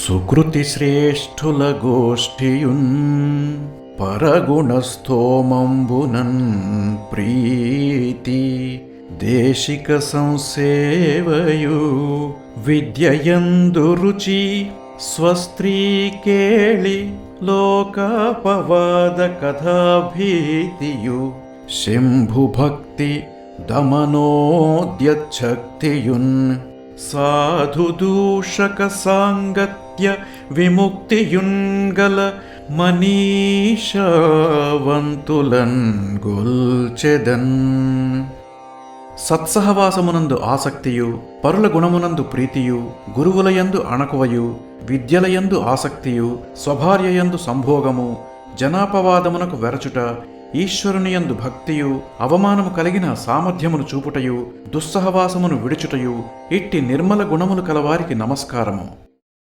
सुकृतिश्रेष्ठुलगोष्ठियुन् परगुणस्थोमम्बुनन् प्रीति देशिकसंसेवयु विद्ययन्दुरुचि स्वस्त्री केळि लोकापवादकथाभीतियु शम्भुभक्ति दमनोद्यच्छक्तियुन् సాధుదూషక సాంగత్య విముక్తియుంగల మనీషవంతులన్ గొల్చెదన్. సత్సహవాసమునందు ఆసక్తియు పరుల గుణమునందు ప్రీతియు గురువులయందు అణకువయు విద్యలయందు ఆసక్తియు స్వభార్యయందు సంభోగము జనాపవాదమునకు వెరచుట ఈశ్వరునియందు భక్తియు అవమానము కలిగిన సామర్థ్యమును చూపుటయు దుస్సహవాసమును విడుచుటయు ఇట్టి నిర్మల గుణములు కలవారికి నమస్కారము.